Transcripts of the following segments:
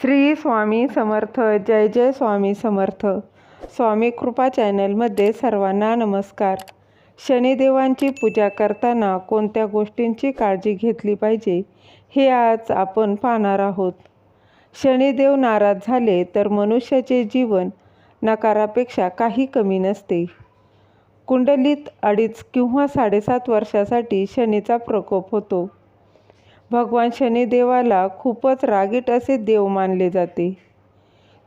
श्री स्वामी समर्थ जय जय स्वामी समर्थ. स्वामी कृपा चॅनलमध्ये सर्वांना नमस्कार. शनिदेवांची पूजा करताना कोणत्या गोष्टींची काळजी घेतली पाहिजे हे आज आपण पाहणार आहोत. शनिदेव नाराज झाले तर मनुष्याचे जीवन नकारापेक्षा काही कमी नसते. कुंडलीत अडीच किंवा साडेसात वर्षासाठी शनीचा प्रकोप होतो. भगवान शनिदेवाला खूपच रागीट असे देव मानले जाते.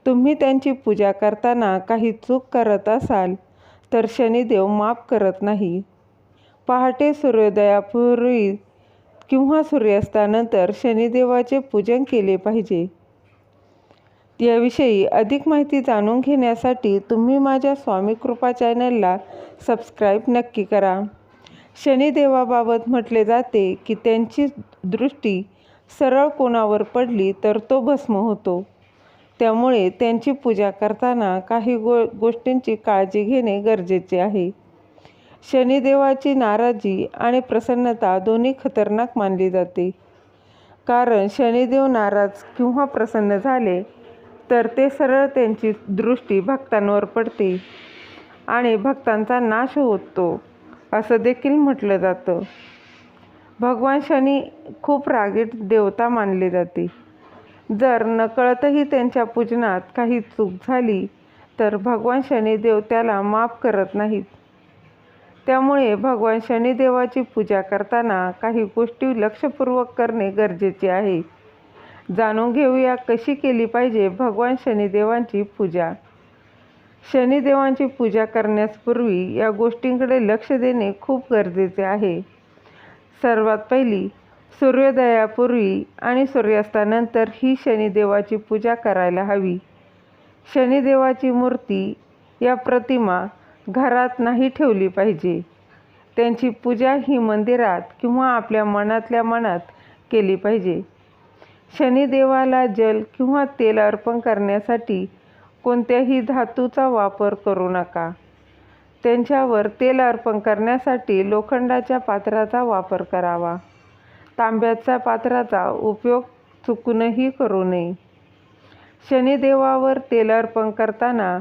तुम्ही त्यांची पूजा करताना काही चूक करत असाल तर शनिदेव माफ करत नाही. पहाटे सूर्योदयापूर्वी किंवा सूर्यास्तानंतर शनिदेवाचे पूजन केले पाहिजे. याविषयी अधिक माहिती जाणून घेण्यासाठी तुम्ही माझ्या स्वामी कृपा चॅनलला सबस्क्राईब नक्की करा. शनिदेवाबाबत म्हटले जाते की त्यांची दृष्टी सरळ कोणावर पडली तर तो भस्म होतो. त्यामुळे त्यांची पूजा करताना काही गो गोष्टींची काळजी घेणे गरजेचे आहे. शनिदेवाची नाराजी आणि प्रसन्नता दोन्ही खतरनाक मानली जाते. कारण शनिदेव नाराज किंवा प्रसन्न झाले तर ते सरळ त्यांची दृष्टी भक्तांवर पडते आणि भक्तांचा नाश होतो. असं देखील म्हटलं जातं. भगवान शनी खूप रागीट देवता मानले जाते. जर नकळतही त्यांच्या पूजनात काही चूक झाली तर भगवान शनी देवत्याला माफ करत नाहीत. त्यामुळे भगवान शनिदेवाची पूजा करताना काही गोष्टी लक्षपूर्वक करणे गरजेचे आहे. जाणून घेऊया कशी केली पाहिजे भगवान शनिदेवांची पूजा. शनिदेवांची पूजा करण्यापूर्वी या गोष्टींकडे लक्ष देणे खूप गरजेचे आहे. सर्वात पहिली सूर्योदयापूर्वी आणि सूर्यास्तानंतर ही शनिदेवाची पूजा करायला हवी. शनिदेवाची मूर्ती या प्रतिमा घरात नाही ठेवली पाहिजे. त्यांची पूजा ही मंदिरात किंवा आपल्या मनातल्या मनात केली पाहिजे. शनिदेवाला जल किंवा तेल अर्पण करण्यासाठी कोणत्याही धातूचा वापर करू नका. त्यांच्यावर तेल अर्पण करण्यासाठी लोखंडाच्या पात्राचा वापर करावा. तांब्याच्या पात्राचा उपयोग चुकूनही करू नये. शनिदेवावर तेल अर्पण करताना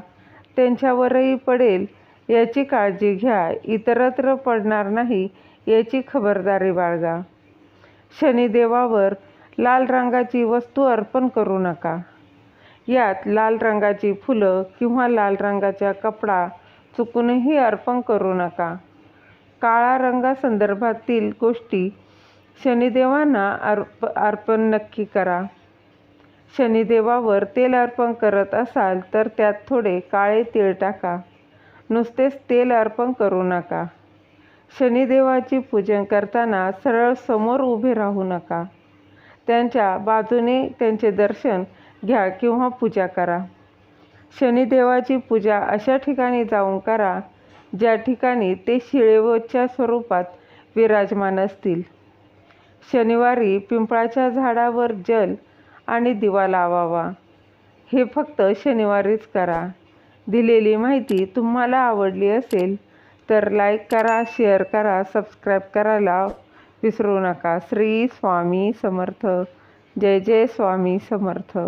त्यांच्यावरही पडेल याची काळजी घ्या इतरत्र पडणार नाही याची खबरदारी बाळगा. शनिदेवावर लाल रंगाची वस्तू अर्पण करू नका. यात लाल रंगाची फुलं किंवा लाल रंगाचा कपडा चुकूनही अर्पण करू नका. काळा रंगासंदर्भातील गोष्टी शनिदेवांना अर्प अर्पण नक्की करा. शनिदेवावर तेल अर्पण करत असाल तर त्यात थोडे काळे तीळ टाका. नुसतेच तेल अर्पण करू नका. शनिदेवाची पूजन करताना सरळ समोर उभे राहू नका. त्यांच्या बाजूने त्यांचे दर्शन घ्या किंवा पूजा करा. शनिदेवाची पूजा अशा ठिकाणी जाऊन करा ज्या ठिकाणी ते शिळेवच्या स्वरूपात विराजमान असतील. शनिवारी पिंपळाच्या झाडावर जल आणि दिवा लावावा. हे फक्त शनिवारीच करा. दिलेली माहिती तुम्हाला आवडली असेल तर लाईक करा शेअर करा सबस्क्राईब करायला विसरू नका. श्री स्वामी समर्थ. जय जय स्वामी समर्थ.